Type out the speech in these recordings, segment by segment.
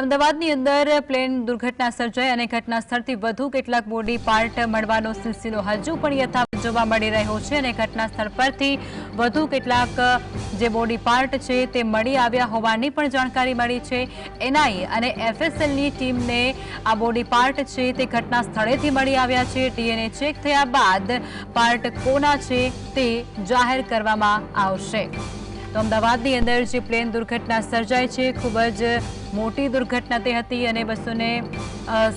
અમદાવાદની અંદર પ્લેન દુર્ઘટના સર્જાઈ અને ઘટના સ્થળથી વધુ કેટલાક બોડી પાર્ટ મળવાનો સિલસિલો હજુ પણ યથાવત જોવા મળી રહ્યો છે અને ઘટના સ્થળ પરથી વધુ કેટલાક જે બોડી પાર્ટ છે તે મળી આવ્યા હોવાની પણ જાણકારી મળી છે. એનઆઈએ અને એફએસએલની ટીમને આ બોડી પાર્ટ છે તે ઘટના સ્થળેથી મળી આવ્યા છે. ડીએનએ ચેક થયા બાદ પાર્ટ કોના છે તે જાહેર કરવામાં આવશે. તો અમદાવાદની અંદર જે પ્લેન દુર્ઘટના સર્જાઈ છે, ખૂબ જ મોટી દુર્ઘટના તે હતી અને બસો ને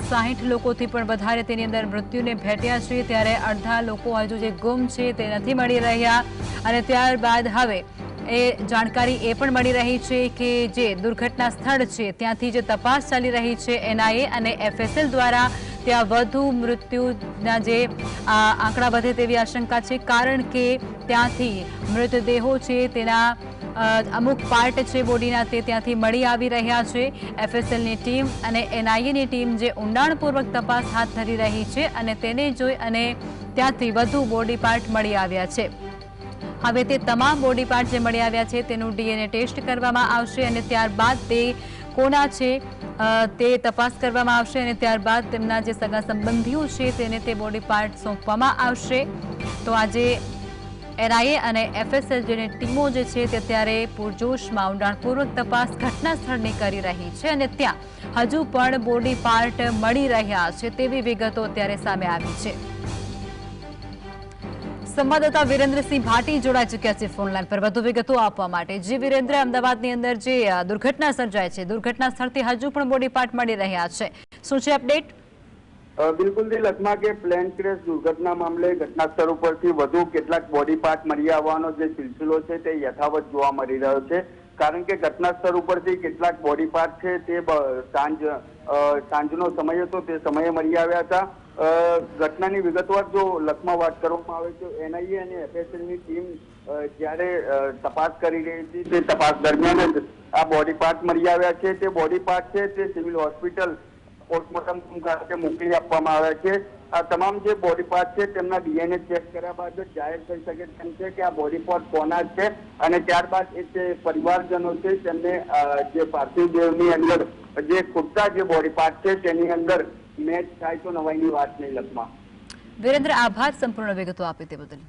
સાહીઠ લોકોથી પણ વધારે તેની અંદર મૃત્યુને ભેટ્યા છે. ત્યારે અડધા લોકો હજુ જે ગુમ છે તે નથી મળી રહ્યા અને ત્યારબાદ હવે એ જાણકારી એ પણ મળી રહી છે કે જે દુર્ઘટના સ્થળ છે, ત્યાંથી જે તપાસ ચાલી રહી છે, એનઆઈએ અને એફએસએલ દ્વારા ત્યાં વધુ મૃત્યુના જે આંકડા વધે તેવી આશંકા છે. કારણ કે ત્યાંથી મૃતદેહો છે તેના અમુક પાર્ટ છે બોડીના તે ત્યાંથી મળી આવી રહ્યા છે. એફએસએલની ટીમ અને એનઆઈએની ટીમ જે ઊંડાણપૂર્વક તપાસ હાથ ધરી રહી છે અને તેને જોઈ અને ત્યાંથી વધુ બોડી પાર્ટ મળી આવ્યા છે. હવે તે તમામ બોડી પાર્ટ જે મળી આવ્યા છે તેનું ડીએનએ ટેસ્ટ કરવામાં આવશે અને ત્યારબાદ તે કોના છે તે તપાસ કરવામાં આવશે અને ત્યારબાદ તેમના જે સગા સંબંધીઓ છે તેને તે બોડી પાર્ટ સોંપવામાં આવશે. તો આજે એનઆઈએ અને એફએસએલ જેની ટીમો જે છે તે અત્યારે પૂરજોશમાં ઊંડાણપૂર્વક તપાસ ઘટના સ્થળની કરી રહી છે અને ત્યાં હજુ પણ બોડી પાર્ટ મળી રહ્યા છે તેવી વિગતો અત્યારે સામે આવી છે. સંવાદદાતા વિરેન્દ્રસિંહ ભાટી જોડાઈ ચૂક્યા છે ફોનલાઈન પર. વધુ વિગતો આપવા માટે જી વિરેન્દ્ર, અમદાવાદની અંદર જે દુર્ઘટના સર્જાય છે, દુર્ઘટના સ્થળથી હજુ પણ બોડી પાર્ટ મળી રહ્યા છે. શું છે અપડેટ? બિલકુલ જી લખમાં કે પ્લેન ક્રેશ, દુર્ઘટના મામલે ઘટના સ્થળ ઉપરથી વધુ કેટલાક બોડી પાર્ટ મળી આવવાનો જે સિલસિલો છે તે યથાવત જોવા મળી રહ્યો છે. કારણ કે ઘટના સ્થળ ઉપરથી કેટલાક બોડી પાર્ટ છે તે સાંજ સાંજનો સમય હતો, તે સમયે મળી આવ્યા હતા. ઘટનાની વિગતવાર જો લખમાં વાત કરવામાં આવે તો એનઆઈએ અને એફએસએલની ટીમ જ્યારે તપાસ કરી રહી હતી, તે તપાસ દરમિયાન જ આ બોડી પાર્ટ મળી આવ્યા છે. તે બોડી પાર્ટ છે, તે સિવિલ હોસ્પિટલ પોસ્ટમોર્ટમ ખાતે મોકલી આપવામાં આવ્યા છે. આ તમામ જે બોડી પાર્ટ છે, તેમના ડીએનએ ચેક કર્યા બાદ જાહેર થઈ શકે તેમ છે કે આ બોડી પાર્ટ કોના છે અને ત્યારબાદ એ જે પરિવારજનો છે, તેમને જે પાર્થિવ દેહની અંદર જે ખૂટતા જે બોડી પાર્ટ છે, તેની અંદર મેચ થાય તો નવાઈની વાત નહીં લખમાં. વીરેન્દ્ર આભાર સંપૂર્ણ વિગતો આપી તે બદલ.